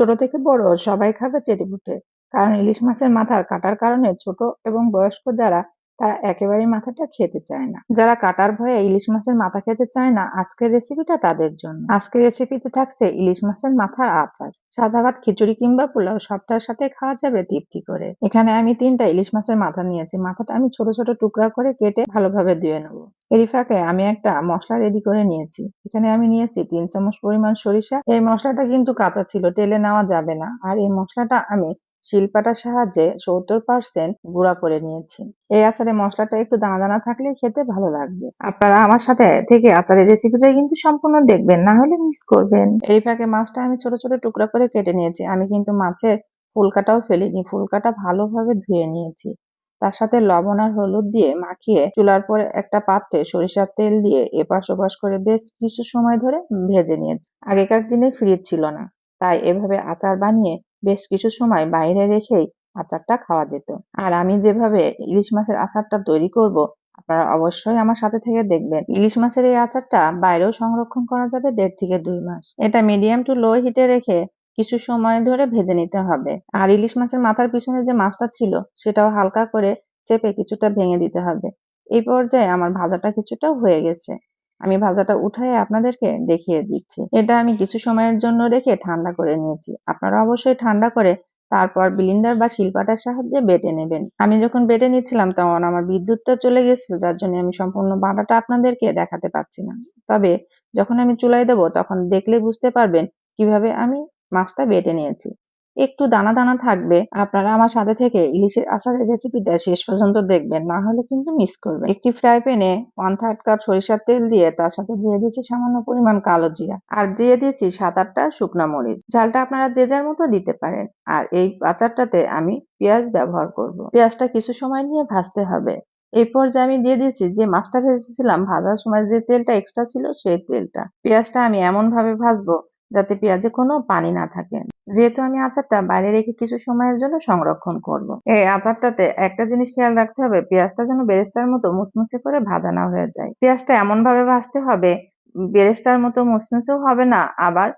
ছোট থেকে বড় সবাই খাবে চেটেপুটে। কারণ ইলিশ মাছের মাথার কাটার কারণে ছোট এবং বয়স্ক যারা, তারা একেবারেই মাথাটা খেতে চায় না। যারা কাটার ভয়ে ইলিশ মাছের মাথা খেতে চায় না, আজকের রেসিপিটা তাদের জন্য। আজকের রেসিপিতে থাকছে ইলিশ মাছের মাথার আচার। সাদা ভাত, খিচুড়ি কিংবা পোলাও সবটার সাথে খাওয়া যাবে তৃপ্তি করে। এখানে আমি তিনটা ইলিশ মাছের মাথা নিয়েছি। মাথাটা আমি ছোট ছোট টুকরা করে কেটে ভালোভাবে ধুয়ে নেব। এরই ফাঁকে আমি একটা মশলা রেডি করে নিয়েছি। এখানে আমি নিয়েছি তিন চামচ পরিমাণ সরিষা। এই মশলাটা কিন্তু কাঁচা ছিল, তেলে নেওয়া যাবে না। আর এই মশলাটা আমি শিলপাটার সাহায্যে সত্তর পার্সেন্ট গুঁড়া করে নিয়েছি। এই আচারে মশলাটা একটু দানা দানা থাকলে খেতে ভালো লাগবে। আপনারা আমার সাথে থেকে আচারের রেসিপিটা কিন্তু সম্পূর্ণ দেখবেন, না হলে মিস করবেন। এই ফাঁকে মাছটা আমি ছোট ছোট টুকরা করে কেটে নিয়েছি। আমি কিন্তু মাছের ফুলকাটাও ফেলিনি, ফুলকাটা ভালোভাবে ধুয়ে নিয়েছি। তার সাথে লবণ আর হলুদ দিয়ে মাখিয়ে চুলার পরে একটা পাত্রে সরিষার তেল দিয়ে এপাশ ওপাশ করে বেশ কিছু সময় ধরে ভেজে নিয়েছি। আগেকার দিনে ফ্রিজ ছিল না, তাই এভাবে আচার বানিয়ে বেশ কিছু সময় বাইরে রেখেই আচারটা খাওয়া যেত। আর আমি যেভাবে ইলিশ মাছের আচারটা তৈরি করব, আপনারা অবশ্যই আমার সাথে থেকে দেখবেন। ইলিশ মাছের এই আচারটা বাইরেও সংরক্ষণ করা যাবে দেড় থেকে দুই মাস। এটা মিডিয়াম টু লো হিটে রেখে কিছু সময় ধরে ভেজে নিতে হবে। আর ইলিশ মাছের মাথার পিছনে যে মাছটা ছিল, সেটাও হালকা করে চেপে কিছুটা ভেঙে দিতে হবে। এই পর্যায়ে আমার ভাজাটা কিছুটা হয়ে গেছে। আমি ভাজাটা উঠাই আপনাদেরকে দেখিয়ে দিচ্ছি। এটা আমি কিছু সময়ের জন্য রেখে ঠান্ডা করে নিয়েছি। আপনারা অবশ্যই ঠান্ডা করে তারপর বিলিন্ডার বা শিলপাটার সাহায্যে বেটে নেবেন। আমি যখন বেটে নিচ্ছিলাম, তখন আমার বিদ্যুৎটা চলে গেছিল, যার জন্য আমি সম্পূর্ণ বাটাটা আপনাদেরকে দেখাতে পারছি না। তবে যখন আমি চুলাই দেবো, তখন দেখলে বুঝতে পারবেন কীভাবে আমি মাছটা বেটে নিয়েছি। একটু দানা দানা থাকবে, আপনারা আমার সাথে থেকে ইলিশের আচারের রেসিপিটা শেষ পর্যন্ত দেখবেন, না হলে কিন্তু মিস করবেন। একটি ফ্রাই প্যানে ওয়ান থার্ড কাপ সরিষার তেল দিয়ে তার সাথে দিয়ে দিয়েছি সামান্য পরিমাণ কালো জিরা। আর দিয়ে দিয়েছি সাত আটটা শুকনো মরিচ। ঝালটা আপনারা যে যার মতো দিতে পারেন। আর এই আচারটাতে আমি পেঁয়াজ ব্যবহার করব। পেঁয়াজটা কিছু সময় নিয়ে ভাজতে হবে। এই পর্যায়ে আমি দিয়ে দিয়েছি যে মাছটা ভেজেছিলাম, ভাজার সময় যে তেলটা এক্সট্রা ছিল সেই তেলটা। পেঁয়াজটা আমি এমন ভাবে ভাজবো যাতে পেঁয়াজে কোনো পানি না থাকে যেহেতু আমি আচারটা বাইরে রেখে কিছু সময়ের জন্য সংরক্ষণ করব। এই আচারটাতে একটা জিনিস খেয়াল রাখতে হবে, পেঁয়াজটা যেন বেরেস্তার মতো মুসমুসে করে ভাজা না হয়ে যায় পেঁয়াজটা এমন ভাবে ভাজতে হবে, বেরেস্তার মতো মুসমুসেও হবে না, আবার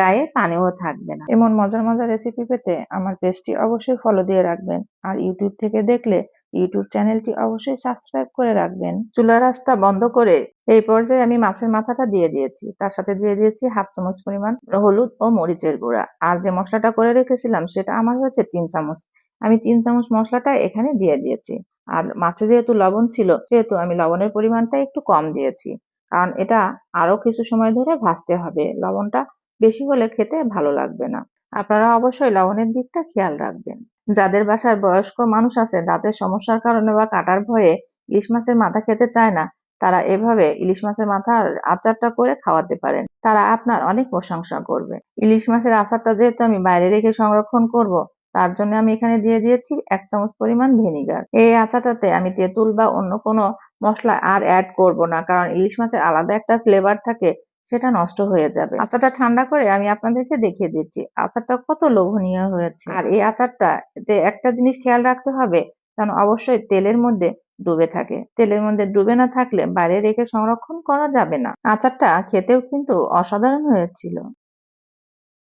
গায়ে পানিও থাকবে না। এমন মজার মজার রেসিপি পেতে আমার পেজটি অবশ্যই ফলো দিয়ে রাখবেন। আর ইউটিউব থেকে দেখলে ইউটিউব চ্যানেলটি অবশ্যই সাবস্ক্রাইব করে রাখবেন। চুলা রাসটা বন্ধ করে এই পর্যায়ে আমি মাছের মাথাটা দিয়ে দিয়েছি। তার সাথে দিয়ে দিয়েছি হাফ চামচ পরিমাণ হলুদ ও মরিচের গুঁড়া। আর যে মশলাটা করে রেখেছিলাম সেটা আমার হচ্ছে তিন চামচ। আমি তিন চামচ মশলাটা এখানে দিয়ে দিয়েছি। আর মাছে যেহেতু লবণ ছিল, সেহেতু আমি লবণের পরিমাণটা একটু কম দিয়েছি। কারণ এটা আরও কিছু সময় ধরে ভাজতে হবে। লবণটা বেশি হলে খেতে ভালো লাগবে না। আপনারা অবশ্যই লবণের দিকটা খেয়াল রাখবেন। যাদের বাসায় বয়স্ক মানুষ আছে, দাঁতের সমস্যার কারণে বা কাটার ভয়ে ইলিশ মাছের মাথা খেতে চায় না, তারা এভাবে ইলিশ মাছের মাথার আচারটা করে খাওয়াতে পারেন। তারা আপনার অনেক প্রশংসা করবে। ইলিশ মাছের আচারটা যেহেতু আমি বাইরে রেখে সংরক্ষণ করব, তার জন্য আমি এখানে দিয়ে দিয়েছি এক চামচ পরিমাণ ভিনিগার। এই আচারটাতে আমি তেঁতুল বা অন্য কোনো মশলা আর অ্যাড করব না, কারণ ইলিশ মাছের আলাদা একটা ফ্লেভার থাকে সেটা নষ্ট হয়ে যাবে। আচারটা ঠান্ডা করে আমি আপনাদেরকে দেখিয়ে দিচ্ছি। আচারটা কত লোভনীয় হয়েছে। আর এই আচারটা একটা জিনিস খেয়াল রাখতে হবে, যেন অবশ্যই তেলের মধ্যে ডুবে থাকে। তেলের মধ্যে ডুবে না থাকলে বাইরে রেখে সংরক্ষণ করা যাবে না। আচারটা খেতেও কিন্তু অসাধারণ হয়েছিল।